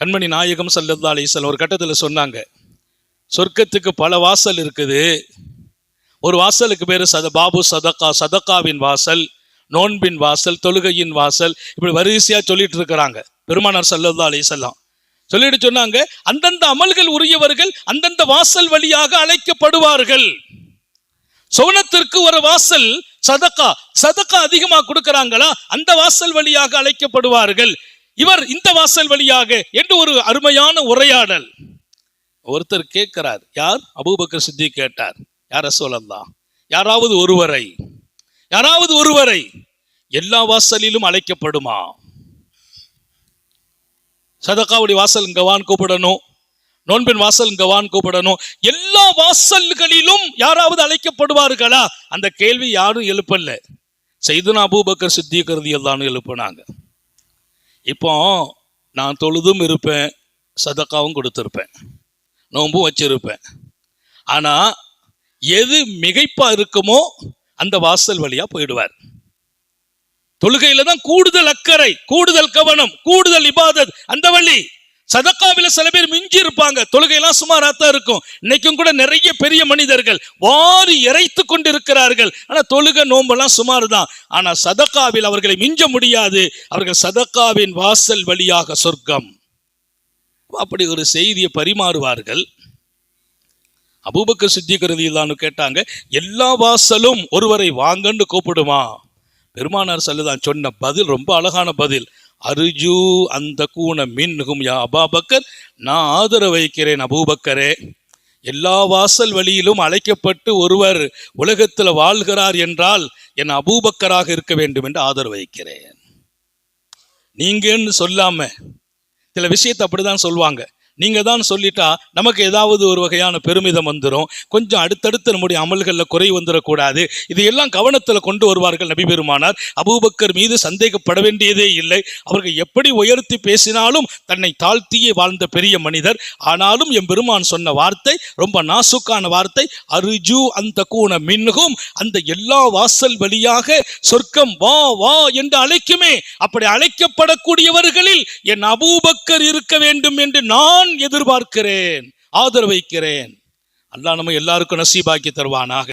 கண்மணி நாயகம் சல்லல்லா அலிசல் ஒரு கட்டத்தில் சொன்னாங்க சொர்க்கத்துக்கு பல வாசல் இருக்குது. ஒரு வாசலுக்கு பேர் சத பாபு சதக்கா சதக்காவின் வாசல் நோன்பின் வாசல் தொழுகையின் வாசல் இப்படி வரிசையா சொல்லிட்டு இருக்கிறாங்க பெருமானார் சல்லல்லா அலிசல்லாம் சொல்லிட்டு சொன்னாங்க அந்தந்த அமல்கள் உரியவர்கள் அந்தந்த வாசல் வழியாக அழைக்கப்படுவார்கள். சோனத்திற்கு ஒரு வாசல் சதக்கா சதக்கா அதிகமா கொடுக்கறாங்களா அந்த வாசல் வழியாக அழைக்கப்படுவார்கள். இவர் இந்த வாசல் வழியாக என்று ஒரு அருமையான உரையாடல். ஒருத்தர் கேட்கிறார் யார்? அபூபக்கர் சித்தி கேட்டார் யார சொல்லலாம் யாராவது ஒருவரை. யாராவது ஒருவரை? எல்லா வாசலிலும் அழைக்கப்படுமா? சதக்காவுடைய வாசல் இங்கவான் கூப்பிடணும். நோன்பின் வாசல் இங்கவான் கூப்பிடணும். எல்லா வாசல்களிலும் யாராவது அழைக்கப்படுவார்களா? அந்த கேள்வி யாரும் எழுப்பல. செய்துனா அபூபக்கர் சித்திக்கிறது எல்லாம் எழுப்புனாங்க. இப்போ நான் தொழுதும் இருப்பேன் சதக்காவும் கொடுத்துருப்பேன் நோன்பும் வச்சிருப்பேன். ஆனால் எது மிகைப்பாக இருக்குமோ அந்த வாசல் வழியாக போயிடுவார். தொழுகையில் தான் கூடுதல் அக்கறை கூடுதல் கவனம் கூடுதல் இபாதத் அந்த வழி. சதக்காவில சில பேர் மிஞ்சி இருப்பாங்க தொழுகையெல்லாம் சுமாராக தான் இருக்கும். இன்னைக்கும் கூட நிறைய பெரிய மனிதர்கள் வாரி இறைத்து கொண்டிருக்கிறார்கள். ஆனா தொழுகை நோம்பெல்லாம் சுமார் தான் ஆனா சதக்காவில் அவர்களை மிஞ்ச முடியாது. அவர்கள் சதக்காவின் வாசல் வழியாக சொர்க்கம். அப்படி ஒரு செய்தியை பரிமாறுவார்கள். அபூபக்க சித்திகரதியில்தான் கேட்டாங்க எல்லா வாசலும் ஒருவரை வாங்கன்னு கூப்பிடுமா? பெருமானார் சல்லுதான் சொன்ன பதில் ரொம்ப அழகான பதில். அருஜு அந்த கூண மின்ஹும் யா அபாபக்கர் நான் ஆதரவு வைக்கிறேன் அபூபக்கரே. எல்லா வாசல் வழியிலும் அழைக்கப்பட்டு ஒருவர் உலகத்தில் வாழ்கிறார் என்றால் என் அபூபக்கராக இருக்க வேண்டும் என்று ஆதரவு வைக்கிறேன். நீங்கன்னு சொல்லாம சில விஷயத்தை அப்படிதான் சொல்லுவாங்க நீங்கள் தான் சொல்லிட்டா நமக்கு ஏதாவது ஒரு வகையான பெருமிதம் வந்துடும் கொஞ்சம் அடுத்தடுத்து நம்முடைய அமல்களில் குறை வந்துடக்கூடாது இதையெல்லாம் கவனத்தில் கொண்டு வருவார்கள் நபி பெருமானார் அபூபக்கர் மீது சந்தேகப்பட வேண்டியதே இல்லை. அவர்கள் எப்படி உயர்த்தி பேசினாலும் தன்னை தாழ்த்தியே வாழ்ந்த பெரிய மனிதர். ஆனாலும் என் பெருமான் சொன்ன வார்த்தை ரொம்ப நாசுக்கான வார்த்தை அருஜு அந்த கூண மின்னுகும் அந்த எல்லா வாசல் வழியாக சொர்க்கம் வா வா என்று அழைக்குமே. அப்படி அழைக்கப்படக்கூடியவர்களில் என் அபூபக்கர் இருக்க வேண்டும் என்று நான் எதிர்பார்க்கிறேன் ஆதரவைக்கிறேன் அல்லா நம்ம எல்லாருக்கும் நசீபாக்கி தருவானாக.